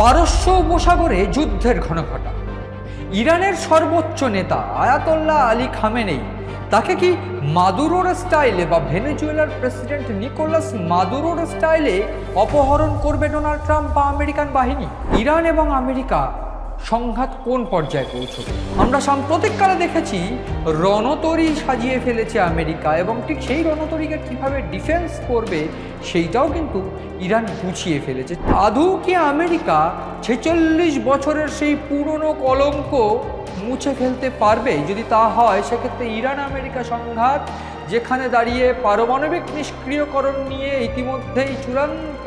পারস্য উপসাগরে যুদ্ধের ঘন ঘটা ইরানের সর্বোচ্চ নেতা আয়াতোল্লাহ আলী খামেনেই তাকে কি মাদুরোর স্টাইলে বা ভেনেজুয়েলার প্রেসিডেন্ট নিকোলাস মাদুরোর স্টাইলে অপহরণ করবে ডোনাল্ড ট্রাম্প বা আমেরিকান বাহিনী? ইরান এবং আমেরিকা সংঘাত কোন পর্যায়ে পৌঁছবে? আমরা সাম্প্রতিককালে দেখেছি, রণতরী সাজিয়ে ফেলেছে আমেরিকা এবং ঠিক সেই রণতরীকে কীভাবে ডিফেন্স করবে সেইটাও কিন্তু ইরান গুছিয়ে ফেলেছে। আদৌ কি আমেরিকা ছেচল্লিশ বছরের সেই পুরনো কলঙ্ক মুছে ফেলতে পারবে? যদি তা হয়, সেক্ষেত্রে ইরান আমেরিকা সংঘাত, যেখানে দাঁড়িয়ে পারমাণবিক নিষ্ক্রিয়করণ নিয়ে ইতিমধ্যেই চূড়ান্ত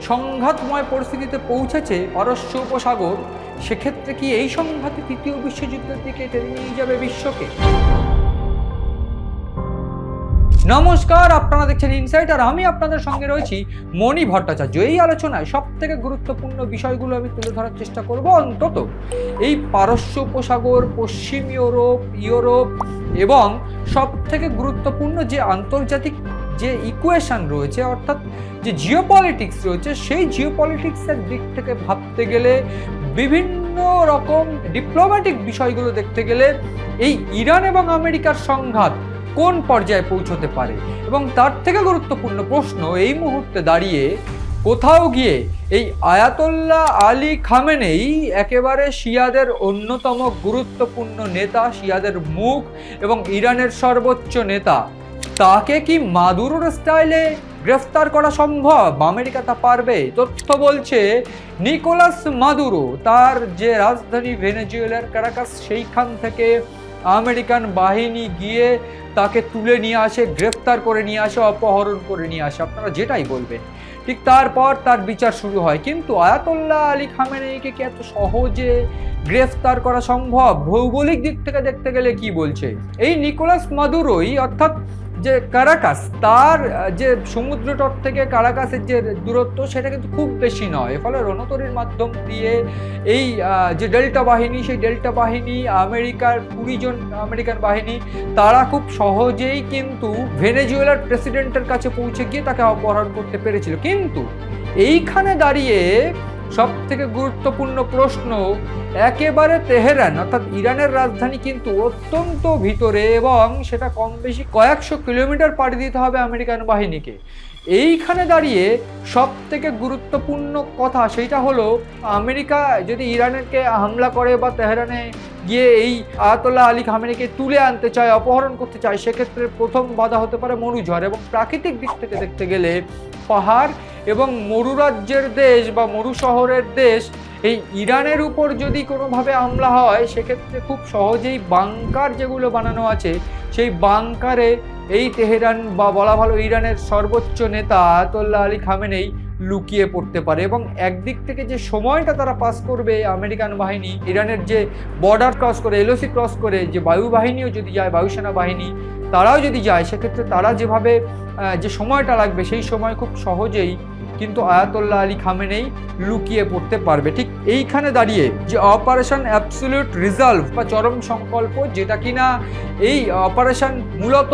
সংঘাতময় পরিস্থিতিতে পৌঁছেছে পারস্য উপসাগর সেক্ষেত্রে কি এই সংঘাতে তৃতীয় বিশ্বযুদ্ধের দিকে টেনে নিয়ে যাবে বিশ্বকে? নমস্কার, আপনারা দেখছেন ইনসাইট আর আমি আপনাদের সঙ্গে রয়েছি মণি ভট্টাচার্য। এই আলোচনায় সব থেকে গুরুত্বপূর্ণ বিষয়গুলো আমি তুলে ধরার চেষ্টা করব অন্তত। এই পারস্য উপসাগর, পশ্চিম ইউরোপ ইউরোপ এবং সব থেকে গুরুত্বপূর্ণ যে আন্তর্জাতিক যে ইকুয়েশন রয়েছে, অর্থাৎ যে জিওপলিটিক্স রয়েছে, সেই জিওপলিটিক্সের দিক থেকে ভাবতে গেলে বিভিন্ন রকম ডিপ্লোম্যাটিক বিষয়গুলো দেখতে গেলে এই ইরান এবং আমেরিকার সংঘাত কোন পর্যায়ে পৌঁছতে পারে? এবং তার থেকে গুরুত্বপূর্ণ প্রশ্ন এই মুহূর্তে দাঁড়িয়ে, কোথাও গিয়ে এই আয়াতোল্লাহ আলী খামেনেই একেবারে শিয়াদের অন্যতম গুরুত্বপূর্ণ নেতা, শিয়াদের মুখ এবং ইরানের সর্বোচ্চ নেতা তাকে কি মাদুরোর স্টাইলে গ্রেফতার করা সম্ভব? আমেরিকা তা পারবে? তথ্য বলছে, নিকোলাস মাদুরো, তার যে রাজধানী ভেনেজুয়েলার কারাকাস সেইখান থেকে আমেরিকান বাহিনী গিয়ে তাকে তুলে নিয়ে আসে, গ্রেফতার করে নিয়ে আসে, অপহরণ করে নিয়ে আসে। আপনারা যেটাই বলবেন, ঠিক তারপর তার বিচার শুরু হয়। কিন্তু আয়াতোল্লাহ আলী খামেনেইকে কি এত সহজে গ্রেফতার করা সম্ভব? ভৌগোলিক দিক থেকে দেখতে গেলে কি বলছে? এই নিকোলাস মাদুরোই, অর্থাৎ যে কারাকাস, তার যে সমুদ্র তট থেকে কারাকাসের যে দূরত্ব, সেটা কিন্তু খুব বেশি নয়। ফলে রণতরীর মাধ্যম দিয়ে এই যে ডেল্টা বাহিনী, সেই ডেল্টা বাহিনী, আমেরিকার কুড়ি জন আমেরিকান বাহিনী, তারা খুব সহজেই কিন্তু ভেনেজুয়েলার প্রেসিডেন্টের কাছে পৌঁছে গিয়ে তাকে অপহরণ করতে পেরেছিল। কিন্তু এইখানে দাঁড়িয়ে সব থেকে গুরুত্বপূর্ণ প্রশ্ন, একেবারে তেহরান, অর্থাৎ ইরানের রাজধানী কিন্তু অত্যন্ত ভিতরে এবং সেটা কম বেশি কয়েকশো কিলোমিটার পাড়ি দিতে হবে আমেরিকান বাহিনীকে। এইখানে দাঁড়িয়ে সব থেকে গুরুত্বপূর্ণ কথা সেইটা হলো, আমেরিকা যদি ইরানেরকে হামলা করে বা তেহরানে গিয়ে এই আয়াতোল্লাহ আলী খামেনিকে তুলে আনতে চায়, অপহরণ করতে চায়, সেক্ষেত্রে প্রথম বাধা হতে পারে মরুঝড় এবং প্রাকৃতিক দিক থেকে দেখতে গেলে পাহাড় এবং মরু রাজ্যের দেশ বা মরু শহরের দেশ, এই ইরানের উপর যদি কোনোভাবে হামলা হয়, সেক্ষেত্রে খুব সহজেই বাংকার যেগুলো বানানো আছে, সেই বাংকারে এই তেহরান বা বলা ভালো ইরানের সর্বোচ্চ নেতা আয়াতোল্লা আলী খামেনেই লুকিয়ে পড়তে পারে। এবং একদিক থেকে যে সময়টা তারা পাস করবে আমেরিকান বাহিনী, ইরানের যে বর্ডার ক্রস করে এলওসি ক্রস করে, যে বায়ু বাহিনীও যদি যায় বায়ুসেনা বাহিনী তারাও যদি যায়, সেক্ষেত্রে তারা যেভাবে যে সময়টা লাগবে, সেই সময় খুব সহজেই কিন্তু আয়াতোল্লাহ আলী খামেনেই লুকিয়ে পড়তে পারবে। ঠিক এইখানে দাঁড়িয়ে যে অপারেশন অ্যাবসলিউট রিজাল্ভ বা চরম সংকল্প যেটা কিনা এই অপারেশন মূলত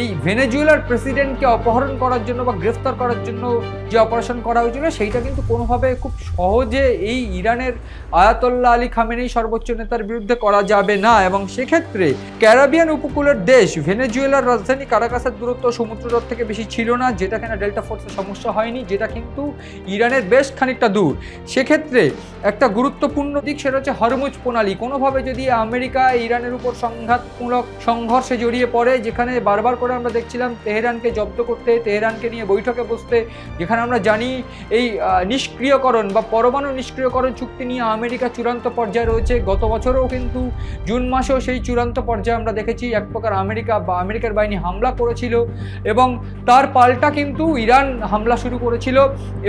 এই ভেনেজুয়েলার প্রেসিডেন্টকে অপহরণ করার জন্য বা গ্রেফতার করার জন্য যে অপারেশন করা হয়েছিল, সেইটা কিন্তু কোনোভাবে খুব সহজে এই ইরানের আয়াতোল্লাহ আলী খামেনেই সর্বোচ্চ নেতার বিরুদ্ধে করা যাবে না। এবং সেক্ষেত্রে ক্যারাবিয়ান উপকূলের দেশ ভেনেজুয়েলার রাজধানী কারাকাসের দূরত্ব সমুদ্রতট থেকে বেশি ছিল না, যেটা কিনা ডেল্টা ফোর্সের সমস্যা হয়নি, যেটা কিন্তু ইরানের বেশ খানিকটা দূর। সেক্ষেত্রে একটা গুরুত্বপূর্ণ দিক সেটা হচ্ছে হরমুজ প্রণালী। কোনোভাবে যদি আমেরিকা ইরানের উপর সংঘাতমূলক সংঘর্ষে জড়িয়ে পড়ে, যেখানে বারবার করে আমরা দেখছিলাম তেহরানকে জব্দ করতে, তেহরানকে নিয়ে বৈঠকে বসতে, যেখানে আমরা জানি এই নিষ্ক্রিয়করণ বা পরমাণু নিষ্ক্রিয়করণ চুক্তি নিয়ে আমেরিকা চূড়ান্ত পর্যায়ে রয়েছে। গত বছরেও কিন্তু জুন মাসেও সেই চূড়ান্ত পর্যায়ে আমরা দেখেছি এক প্রকার আমেরিকা বা আমেরিকার বাহিনী হামলা করেছিল এবং তার পাল্টা কিন্তু ইরান হামলা শুরু করেছিল।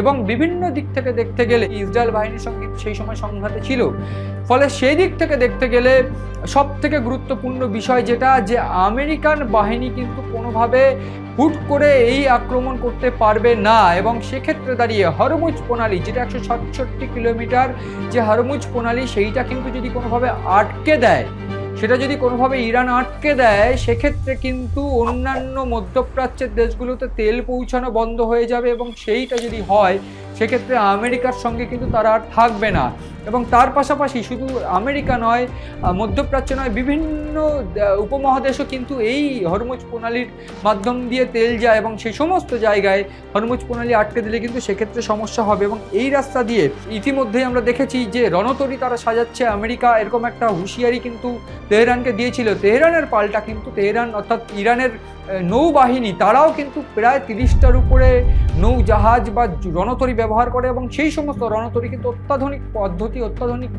এবং বিভিন্ন দিক থেকে দেখতে গেলে ইসরায়েল বাহিনীর সঙ্গে সেই সময় সংঘাতে ছিল। ফলে সেই দিক থেকে দেখতে গেলে সব থেকে গুরুত্বপূর্ণ বিষয় যেটা, যে আমেরিকান বাহিনী কিন্তু কোনোভাবে হুট করে এই আক্রমণ করতে পারবে না এবং সেক্ষেত্রে দাঁড়িয়ে হরমুজ প্রণালী, যেটা একশো সাতষট্টি কিলোমিটার যে হরমুজ প্রণালী, সেইটা কিন্তু যদি কোনোভাবে আটকে দেয় সেটা যদি কোনোভাবে ইরান আটকে দেয়, সেক্ষেত্রে কিন্তু অন্যান্য মধ্যপ্রাচ্যের দেশগুলোতে তেল পৌঁছানো বন্ধ হয়ে যাবে এবং সেইটা যদি হয়, সেক্ষেত্রে আমেরিকার সঙ্গে কিন্তু তারা আর থাকবে না। এবং তার পাশাপাশি শুধু আমেরিকা নয় মধ্যপ্রাচ্য নয়, বিভিন্ন উপমহাদেশও কিন্তু এই হরমুজ প্রণালীর মাধ্যম দিয়ে তেল যায় এবং সেই সমস্ত জায়গায় হরমুজ প্রণালী আটকে দিলে কিন্তু সেক্ষেত্রে সমস্যা হবে এবং এই রাস্তা দিয়ে ইতিমধ্যেই আমরা দেখেছি যে রণতরি তারা সাজাচ্ছে। আমেরিকা এরকম একটা হুঁশিয়ারি কিন্তু তেহরানকে দিয়েছিল। তেহরানের পাল্টা কিন্তু তেহরান অর্থাৎ ইরানের নৌবাহিনী তারাও কিন্তু প্রায় তিরিশটার উপরে নৌজাহাজ বা রণতরী ব্যবহার করে এবং সেই সমস্ত রণতরী কিন্তু অত্যাধুনিক পদ্ধতি অত্যাধুনিক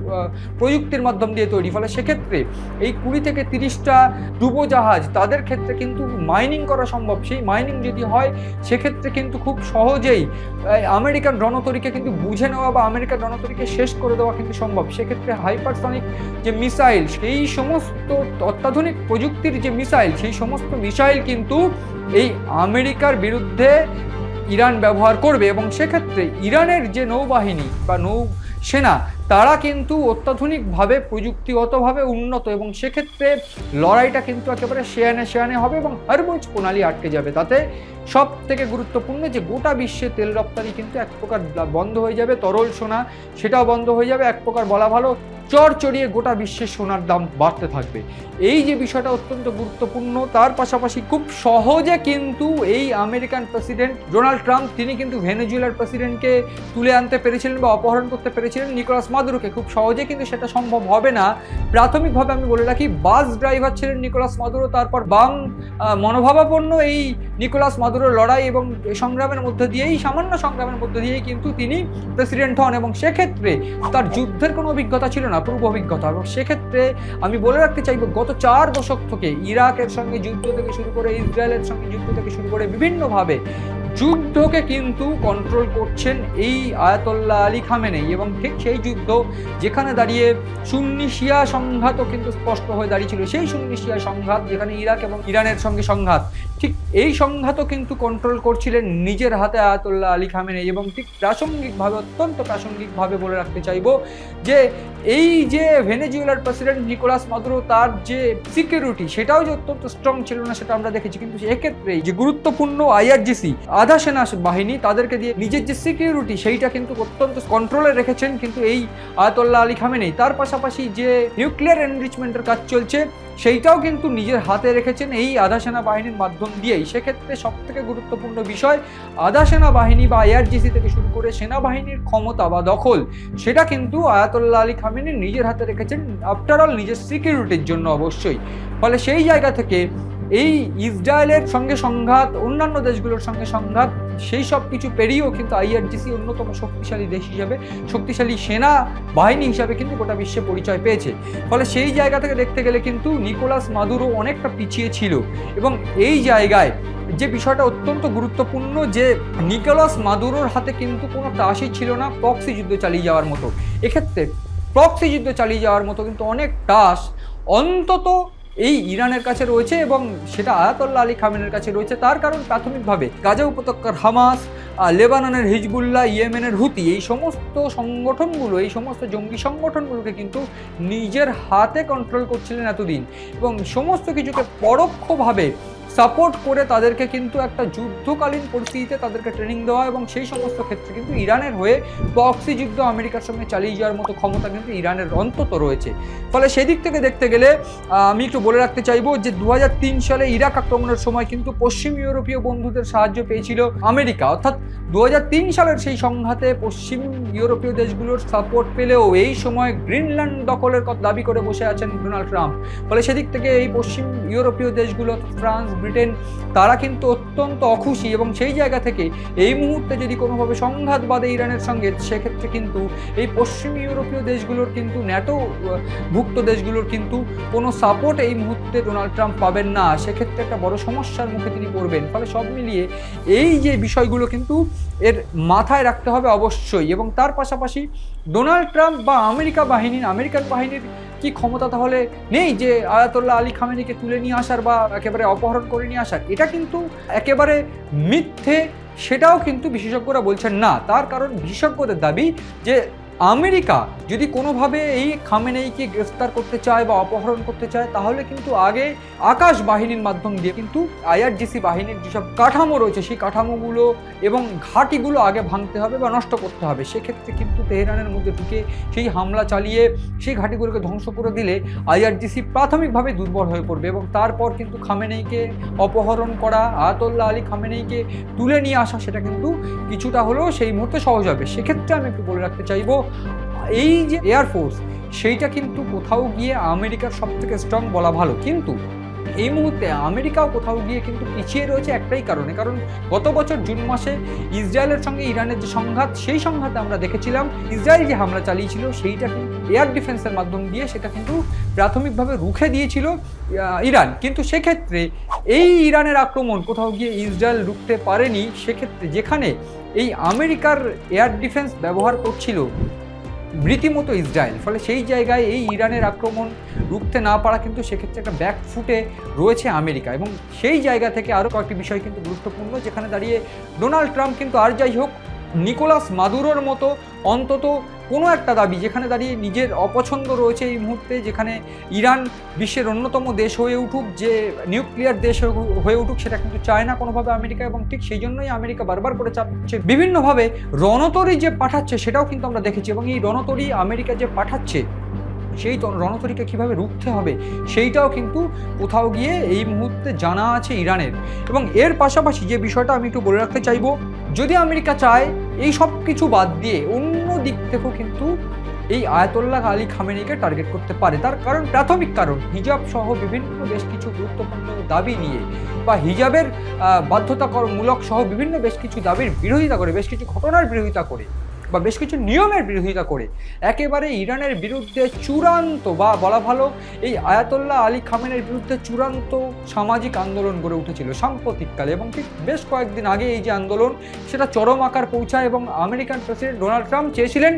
প্রযুক্তির মাধ্যম দিয়ে তৈরি। ফলে সেক্ষেত্রে এই কুড়ি থেকে তিরিশটা ডুবোজাহাজ, তাদের ক্ষেত্রে কিন্তু মাইনিং করা সম্ভব। সেই মাইনিং যদি হয়, সেক্ষেত্রে কিন্তু খুব সহজেই আমেরিকান রণতরীকে কিন্তু বুঝে নেওয়া বা আমেরিকান রণতরীকে শেষ করে দেওয়া কিন্তু সম্ভব। সেক্ষেত্রে হাইপারসনিক যে মিসাইল সেই সমস্ত অত্যাধুনিক প্রযুক্তির যে মিসাইল সেই সমস্ত মিসাইল কিন্তু এই আমেরিকার বিরুদ্ধে ইরান ব্যবহার করবে এবং সেক্ষেত্রে ইরানের যে নৌবাহিনী বা নৌ সেনা তারা কিন্তু অত্যাধুনিকভাবে, প্রযুক্তিগতভাবে উন্নত এবং সেক্ষেত্রে লড়াইটা কিন্তু একেবারে শেয়ানে শেয়ানে হবে এবং হরমুজ প্রণালী আটকে যাবে। তাতে সব থেকে গুরুত্বপূর্ণ যে গোটা বিশ্বে তেল রপ্তানি কিন্তু এক প্রকার বন্ধ হয়ে যাবে, তরল সোনা সেটাও বন্ধ হয়ে যাবে, এক প্রকার বলা ভালো চর চড়িয়ে গোটা বিশ্বে সোনার দাম বাড়তে থাকবে। এই যে বিষয়টা অত্যন্ত গুরুত্বপূর্ণ, তার পাশাপাশি খুব সহজে কিন্তু এই আমেরিকান প্রেসিডেন্ট ডোনাল্ড ট্রাম্প, তিনি কিন্তু ভেনেজুয়েলার প্রেসিডেন্টকে তুলে আনতে পেরেছিলেন বা অপহরণ করতে পেরেছিলেন নিকোলাস মাদুরোকে খুব সহজে কিন্তু সেটা সম্ভব হবে না। প্রাথমিকভাবে আমি বলে রাখি, বাস ড্রাইভার ছিলেন নিকোলাস মাদুরো, তারপর বাম মনোভাবাপন্ন এই নিকোলাস মাদুরোর লড়াই এবং সংগ্রামের মধ্যে দিয়েই, সামান্য সংগ্রামের মধ্যে দিয়েই কিন্তু তিনি প্রেসিডেন্ট হন এবং সেক্ষেত্রে তার যুদ্ধের কোনো অভিজ্ঞতা ছিল না, পূর্ব অভিজ্ঞতা। এবং সেক্ষেত্রে আমি বলে রাখতে চাইব, গত চার দশক থেকে ইরাকের সঙ্গে যুদ্ধ থেকে শুরু করে, ইসরায়েলের সঙ্গে যুদ্ধ থেকে শুরু করে বিভিন্নভাবে যুদ্ধকে কিন্তু কন্ট্রোল করছেন এই আয়াতল্লাহ আলী খামেনেই এবং ঠিক সেই যুদ্ধ যেখানে দাঁড়িয়ে সুন্নিশিয়া সংঘাতও কিন্তু স্পষ্ট হয়ে দাঁড়িয়েছিল। সেই সুন্নিশিয়া সংঘাত যেখানে ইরাক এবং ইরানের সঙ্গে সংঘাত। ঠিক এই সংঘাতও কিন্তু কন্ট্রোল করছিলেন নিজের হাতে আয়াতুল্লাহ আলী খামেনেই এবং ঠিক প্রাসঙ্গিকভাবে, অত্যন্ত প্রাসঙ্গিকভাবে বলে রাখতে চাইব যে এই যে ভেনেজুয়েলার প্রেসিডেন্ট নিকোলাস মাদুরো তার যে সিকিউরিটি সেটাও যে অত্যন্ত স্ট্রং ছিল না সেটা আমরা দেখেছি। কিন্তু এক্ষেত্রে যে গুরুত্বপূর্ণ আইআরজিসি আধা সেনা বাহিনী তাদেরকে দিয়ে নিজের যে সিকিউরিটি সেইটা কিন্তু অত্যন্ত কন্ট্রোলে রেখেছেন। কিন্তু এই আয়াতুল্লাহ আলী খামেনেই তার পাশাপাশি যে নিউক্লিয়ার এনরিচমেন্টের কাজ চলছে সেইটাও কিন্তু নিজের হাতে রেখেছেন এই আধা সেনাবাহিনীর মাধ্যম দিয়েই। সেক্ষেত্রে সব থেকে গুরুত্বপূর্ণ বিষয়, আধা সেনাবাহিনী বা এআরজিসি থেকে শুরু করে সেনাবাহিনীর ক্ষমতা বা দখল, সেটা কিন্তু আয়াতুল্লাহ আলী খামিনী নিজের হাতে রেখেছেন। আফটার অল নিজের সিকিউরিটির জন্য অবশ্যই। ফলে সেই জায়গা থেকে এই ইসরায়েলের সঙ্গে সংঘাত, অন্যান্য দেশগুলোর সঙ্গে সংঘাত, সেই সব কিছু পেরিয়েও কিন্তু আইআরজিসি অন্যতম শক্তিশালী দেশ হিসাবে, শক্তিশালী সেনা বাহিনী হিসাবে কিন্তু গোটা বিশ্বে পরিচয় পেয়েছে। ফলে সেই জায়গা থেকে দেখতে গেলে কিন্তু নিকোলাস মাদুরো অনেকটা পিছিয়ে ছিল। এবং এই জায়গায় যে বিষয়টা অত্যন্ত গুরুত্বপূর্ণ, যে নিকোলাস মাদুরোর হাতে কিন্তু কোনো তাসই ছিল না, প্রক্সি যুদ্ধ চালিয়ে যাওয়ার মতো। এক্ষেত্রে প্রক্সি যুদ্ধ চালিয়ে যাওয়ার মতো কিন্তু অনেক টাস অন্তত এই ইরানের কাছে রয়েছে এবং সেটা আয়াতল্লা আলী খামেনের কাছে রয়েছে। তার কারণ প্রাথমিকভাবে গাজা উপত্যকার হামাস লেবাননের হিজবুল্লাহ, ইয়েমেনের হুতি, এই সমস্ত সংগঠনগুলো, এই সমস্ত জঙ্গি সংগঠনগুলোকে কিন্তু নিজের হাতে কন্ট্রোল করছিলেন এতদিন। এবং সমস্ত কিছুকে পরোক্ষভাবে সাপোর্ট করে তাদেরকে কিন্তু একটা যুদ্ধকালীন পরিস্থিতিতে তাদেরকে ট্রেনিং দেওয়া এবং সেই সমস্ত ক্ষেত্রে কিন্তু ইরানের হয়ে প্রক্সি যুদ্ধ আমেরিকার সঙ্গে চালিয়ে যাওয়ার মতো ক্ষমতা কিন্তু ইরানের অন্তত রয়েছে। ফলে সেদিক থেকে দেখতে গেলে আমি একটু বলে রাখতে চাইব যে দু হাজার তিন সালে ইরাক আক্রমণের সময় কিন্তু পশ্চিম ইউরোপীয় বন্ধুদের সাহায্য পেয়েছিল আমেরিকা। অর্থাৎ দু হাজার তিন সালের সেই সংঘাতে পশ্চিম ইউরোপীয় দেশগুলোর সাপোর্ট পেলেও এই সময় গ্রিনল্যান্ড দখলের দাবি করে বসে আছেন ডোনাল্ড ট্রাম্প। ফলে সেদিক থেকে এই পশ্চিম ইউরোপীয় দেশগুলো ফ্রান্স ব্রিটেন, তারা কিন্তু অত্যন্ত অখুশি এবং সেই জায়গা থেকে এই মুহূর্তে যদি কোনোভাবে সংঘাত বাদে ইরানের সঙ্গে, সেক্ষেত্রে কিন্তু এই পশ্চিম ইউরোপীয় দেশগুলোর কিন্তু, ন্যাটো ভুক্ত দেশগুলোর কিন্তু কোনো সাপোর্ট এই মুহূর্তে ডোনাল্ড ট্রাম্প পাবেন না। সেক্ষেত্রে একটা বড় সমস্যার মুখে তিনি পড়বেন। ফলে সব মিলিয়ে এই যে বিষয়গুলো কিন্তু এর মাথায় রাখতে হবে অবশ্যই এবং তার পাশাপাশি ডোনাল্ড ট্রাম্প বা আমেরিকা বাহিনীর আমেরিকান বাহিনীর কি ক্ষমতা তাহলে নেই যে আয়াতুল্লাহ আলী খামেনিকে তুলে নিয়ে আসার বা একেবারে অপহরণ করে নিয়ে আসার? এটা কিন্তু একেবারে মিথ্যে, সেটাও কিন্তু বিশেষজ্ঞরা বলছেন না। তার কারণ বিশেষজ্ঞদের দাবি যে আমেরিকা যদি কোনোভাবে এই খামেনেইকে গ্রেফতার করতে চায় বা অপহরণ করতে চায়, তাহলে কিন্তু আগে আকাশ বাহিনীর মাধ্যম দিয়ে কিন্তু আইআরজিসি বাহিনীর যেসব কাঠামো রয়েছে, সেই কাঠামোগুলো এবং ঘাঁটিগুলো আগে ভাঙতে হবে বা নষ্ট করতে হবে। সেক্ষেত্রে কিন্তু তেহরানের মধ্যে ঢুকে সেই হামলা চালিয়ে সেই ঘাঁটিগুলোকে ধ্বংস করে দিলে আইআরজিসি প্রাথমিকভাবে দুর্বল হয়ে পড়বে এবং তারপর কিন্তু খামেনেইকে অপহরণ করা, আয়াতল্লাহ আলী খামেনেইকে তুলে নিয়ে আসা, সেটা কিন্তু কিছুটা হলেও সেই মুহূর্তে সহজ হবে। সেক্ষেত্রে আমি একটু বলে রাখতে চাইব এই যে এয়ারফোর্স সেইটা কিন্তু কোথাও গিয়ে আমেরিকার সব থেকে স্ট্রং বলা ভালো। কিন্তু এই মুহূর্তে আমেরিকাও কোথাও গিয়ে কিন্তু পিছিয়ে রয়েছে একটাই কারণে। কারণ গত বছর জুন মাসে ইসরায়েলের সঙ্গে ইরানের যে সংঘাত, সেই সংঘাতে আমরা দেখেছিলাম ইসরায়েল যে হামলা চালিয়েছিল, সেইটা কিন্তু এয়ার ডিফেন্সের মাধ্যম দিয়ে সেটা কিন্তু প্রাথমিকভাবে রুখে দিয়েছিল ইরান। কিন্তু সেক্ষেত্রে এই ইরানের আক্রমণ কোথাও গিয়ে ইসরায়েল রুখতে পারেনি, সেক্ষেত্রে যেখানে এই আমেরিকার এয়ার ডিফেন্স ব্যবহার করছিল রীতিমতো ইসরায়েল। ফলে সেই জায়গায় এই ইরানের আক্রমণ রুখতে না পারা কিন্তু সেক্ষেত্রে একটা ব্যাকফুটে রয়েছে আমেরিকা। এবং সেই জায়গা থেকে আরও কয়েকটি বিষয় কিন্তু গুরুত্বপূর্ণ, যেখানে দাঁড়িয়ে ডোনাল্ড ট্রাম্প কিন্তু আর যাই হোক নিকোলাস মাদুরোর মতো অন্তত কোনো একটা দাবি যেখানে দাঁড়িয়ে নিজের অপছন্দ রয়েছে এই মুহূর্তে, যেখানে ইরান বিশ্বের অন্যতম দেশ হয়ে উঠুক, যে নিউক্লিয়ার দেশ হয়ে- উঠুক সেটা কিন্তু চায় না কোনোভাবে আমেরিকা এবং ঠিক সেই জন্যই আমেরিকা বারবার করে চাপছে। বিভিন্নভাবে রণতরী যে পাঠাচ্ছে সেটাও কিন্তু আমরা দেখেছি এবং এই রণতরী আমেরিকা যে পাঠাচ্ছে, সেই রণতরীকে কীভাবে রুখতে হবে সেইটাও কিন্তু কোথাও গিয়ে এই মুহূর্তে জানা আছে ইরানের। এবং এর পাশাপাশি যে বিষয়টা আমি একটু বলে রাখতে চাইব যদি আমেরিকা চায়, এই সব কিছু বাদ দিয়ে অন্য দিক থেকেও কিন্তু এই আয়াতোল্লাহ আলী খামেনিকে টার্গেট করতে পারে। তার কারণ, প্রাথমিক কারণ, হিজাব সহ বিভিন্ন বেশ কিছু গুরুত্বপূর্ণ দাবি নিয়ে বা হিজাবের বাধ্যতাকরমূলক সহ বিভিন্ন বেশ কিছু দাবির বিরোধিতা করে, বেশ কিছু ঘটনার বিরোধিতা করে। বা বেশ কিছু নিয়মের বিরোধিতা করে। একেবারে ইরানের বিরুদ্ধে চূড়ান্ত বা বলা ভালো, এই আয়াতোল্লাহ আলী খামেনের বিরুদ্ধে চূড়ান্ত সামাজিক আন্দোলন গড়ে উঠেছিল সাম্প্রতিককালে এবং ঠিক বেশ কয়েকদিন আগে এই যে আন্দোলন, সেটা চরম আকার পৌঁছায় এবং আমেরিকান প্রেসিডেন্ট ডোনাল্ড ট্রাম্প চেয়েছিলেন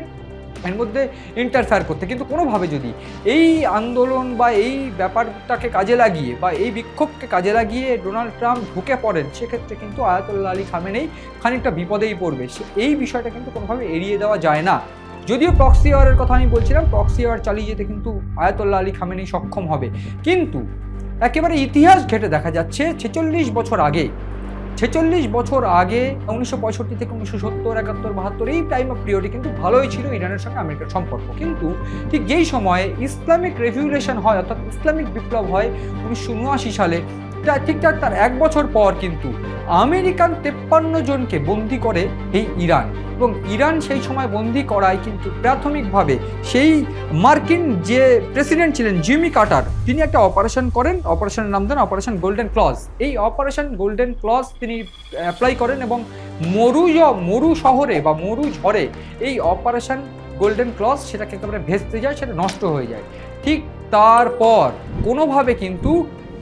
এর মধ্যে ইন্টারফেয়ার করতে। কিন্তু কোনোভাবে যদি এই আন্দোলন বা এই ব্যাপারটাকে কাজে লাগিয়ে বা এই বিক্ষোভকে কাজে লাগিয়ে ডোনাল্ড ট্রাম্প ঢুকে পড়েন, সেক্ষেত্রে কিন্তু আয়াতুল্লাহ আলী খামেনেই খানিকটা বিপদেই পড়বে। সে- এই বিষয়টা কিন্তু কোনোভাবে এড়িয়ে দেওয়া যায় না। যদিও প্রক্সি ওয়ারের কথা আমি বলছিলাম প্রক্সি ওয়ার চালিয়ে যেতে কিন্তু আয়াতুল্লাহ আলী খামেনেই সক্ষম হবে। কিন্তু একেবারে ইতিহাস ঘেটে দেখা যাচ্ছে, ছেচল্লিশ বছর আগে ছেচল্লিশ বছর আগে, উনিশশো পঁয়ষট্টি থেকে উনিশশো সত্তর, একাত্তর, বাহাত্তর, এই টাইম অফ পিরিয়ডে কিন্তু ভালোই ছিল ইরানের সঙ্গে আমেরিকার সম্পর্ক। কিন্তু ঠিক যেই সময়ে ইসলামিক রেভিউলেশন হয়, অর্থাৎ ইসলামিক বিপ্লব হয়, উনিশশো উনআশি সালে তা ঠিকঠাক তার এক বছর পর কিন্তু আমেরিকান তেপ্পান্ন জনকে বন্দি করে এই ইরান। এবং ইরান সেই সময় বন্দি করায় কিন্তু প্রাথমিকভাবে সেই মার্কিন যে প্রেসিডেন্ট ছিলেন জিমি কাটার, তিনি একটা অপারেশন করেন, অপারেশনের নাম দেন অপারেশন গোল্ডেন ক্লজ এই অপারেশন গোল্ডেন ক্লজ তিনি অ্যাপ্লাই করেন এবং মরু মরু শহরে বা মরু ঝড়ে এই অপারেশন গোল্ডেন ক্লজ সেটাকে একেবারে ভেস্তে যায়, সেটা নষ্ট হয়ে যায়। ঠিক তারপর কোনোভাবে কিন্তু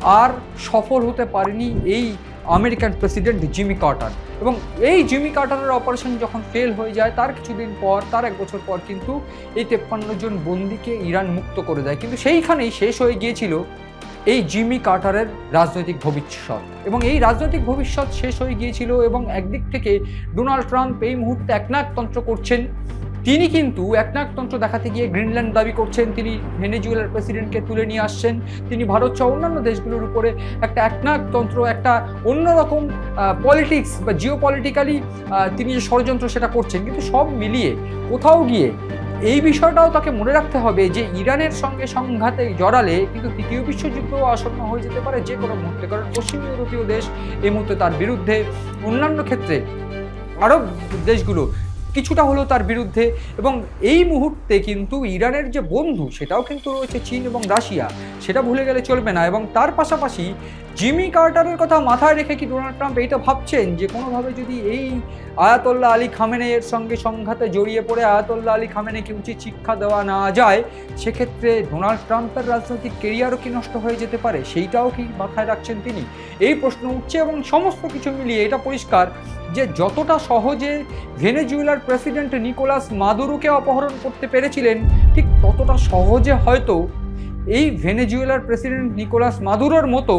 আর সফল হতে পারেনি এই আমেরিকান প্রেসিডেন্ট জিমি কার্টার। এবং এই জিমি কার্টারের অপারেশন যখন ফেল হয়ে যায়, তার কিছুদিন পর, তার এক বছর পর কিন্তু এই তেপ্পান্ন জন বন্দিকে ইরান মুক্ত করে দেয়। কিন্তু সেইখানেই শেষ হয়ে গিয়েছিল এই জিমি কার্টারের রাজনৈতিক ভবিষ্যৎ। এবং এই রাজনৈতিক ভবিষ্যৎ শেষ হয়ে গিয়েছিল এবং একদিক থেকে ডোনাল্ড ট্রাম্প এই মুহূর্তে একনাকতন্ত্র করছেন তিনি কিন্তু একনাকতন্ত্র দেখাতে গিয়ে গ্রিনল্যান্ড দাবি করছেন, তিনি ভেনেজুয়েলার প্রেসিডেন্টকে তুলে নিয়ে আসছেন, তিনি ভারত সহ অন্যান্য দেশগুলোর উপরে একটা একনাকতন্ত্র একটা অন্যরকম পলিটিক্স বা জিও পলিটিক্যালি তিনি যে ষড়যন্ত্র সেটা করছেন, কিন্তু সব মিলিয়ে কোথাও গিয়ে এই বিষয়টাও তাকে মনে রাখতে হবে যে ইরানের সঙ্গে সংঘাতে জড়ালে কিন্তু তৃতীয় বিশ্বযুদ্ধ আসন্ন হয়ে যেতে পারে যে কোনো মুহূর্তে, কারণ পশ্চিম ইউরোপীয় দেশ এই মুহূর্তে তার বিরুদ্ধে অন্যান্য ক্ষেত্রে আরব দেশগুলো কিছুটা হলেও তার বিরুদ্ধে এবং এই মুহূর্তে কিন্তু ইরানের যে বন্ধু সেটাও কিন্তু রয়েছে চীন এবং রাশিয়া, সেটা ভুলে গেলে চলবে না এবং তার পাশাপাশি জিমি কার্টারের কথা মাথায় রেখে কি ডোনাল্ড ট্রাম্প এইটা ভাবছেন যে কোনোভাবে যদি এই আয়াতোল্লাহ আলী খামেনের সঙ্গে সংঘাতে জড়িয়ে পড়ে আয়াতোল্লাহ আলী খামেনেকে উচিত শিক্ষা দেওয়া না যায়, সেক্ষেত্রে ডোনাল্ড ট্রাম্পের রাজনৈতিক কেরিয়ারও কি নষ্ট হয়ে যেতে পারে? সেইটাও কি মাথায় রাখছেন তিনি? এই প্রশ্ন উঠছে এবং সমস্ত কিছু মিলিয়ে এটা পরিষ্কার যে যতটা সহজে ভেনেজুয়েলার প্রেসিডেন্ট নিকোলাস মাদুরোকে অপহরণ করতে পেরেছিলেন, ঠিক ততটা সহজে হয়তো এই ভেনেজুয়েলার প্রেসিডেন্ট নিকোলাস মাদুরোর মতো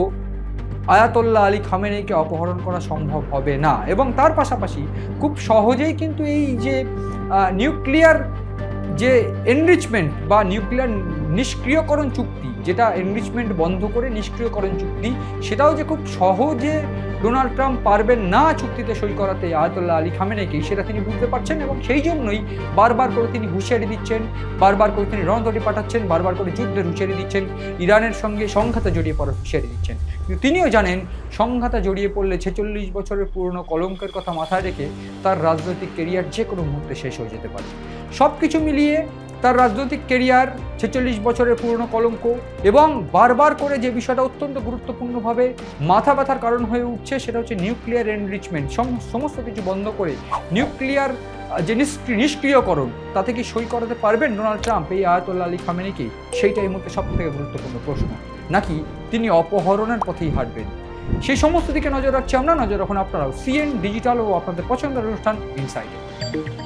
আয়াতোল্লাহ আলী খামেনেইকে অপহরণ করা সম্ভব হবে না। এবং তার পাশাপাশি খুব সহজেই কিন্তু এই যে নিউক্লিয়ার যে এনরিচমেন্ট বা নিউক্লিয়ার নিষ্ক্রিয়করণ চুক্তি, যেটা এনরিচমেন্ট বন্ধ করে নিষ্ক্রিয়করণ চুক্তি, সেটাও যে খুব সহজে ডোনাল্ড ট্রাম্প পারবেন না চুক্তিতে সই করাতে আয়তুল্লাহ আলী খামেনেকে, সেটা তিনি বুঝতে পারছেন এবং সেই জন্যই বারবার করে তিনি হুঁশিয়ারি দিচ্ছেন, বারবার করে তিনি রণতরি পাঠাচ্ছেন, বারবার করে যুদ্ধের হুঁশিয়ারি দিচ্ছেন, ইরানের সঙ্গে সংঘাতে জড়িয়ে পড়ার হুঁশিয়ারি দিচ্ছেন। কিন্তু তিনিও জানেন, সংঘাতে জড়িয়ে পড়লে ছেচল্লিশ বছরের পুরনো কলঙ্কের কথা মাথায় রেখে তার রাজনৈতিক কেরিয়ার যে কোনো মুহূর্তে শেষ হয়ে যেতে পারে। সব কিছু মিলিয়ে তার রাজনৈতিক কেরিয়ার ছেচল্লিশ বছরের পুরনো কলঙ্ক এবং বারবার করে যে বিষয়টা অত্যন্ত গুরুত্বপূর্ণভাবে মাথা ব্যথার কারণ হয়ে উঠছে সেটা হচ্ছে নিউক্লিয়ার এনরিচমেন্ট সমস্ত কিছু বন্ধ করে নিউক্লিয়ার যে নিষ্ক্রি- নিষ্ক্রিয়করণ, তাতে কি সই করাতে পারবেন ডোনাল্ড ট্রাম্প? এই আয়াতুল্লাহ আলী খামেনিকে সেইটাই মধ্যে সব থেকে গুরুত্বপূর্ণ প্রশ্ন। নাকি তিনি অপহরণের পথেই হাঁটবেন? সেই সমস্ত দিকে নজর রাখছি আমরা। নজর রাখুন আপনারাও। সিএন ডিজিটাল ও আপনাদের পছন্দের অনুষ্ঠান ইনসাইড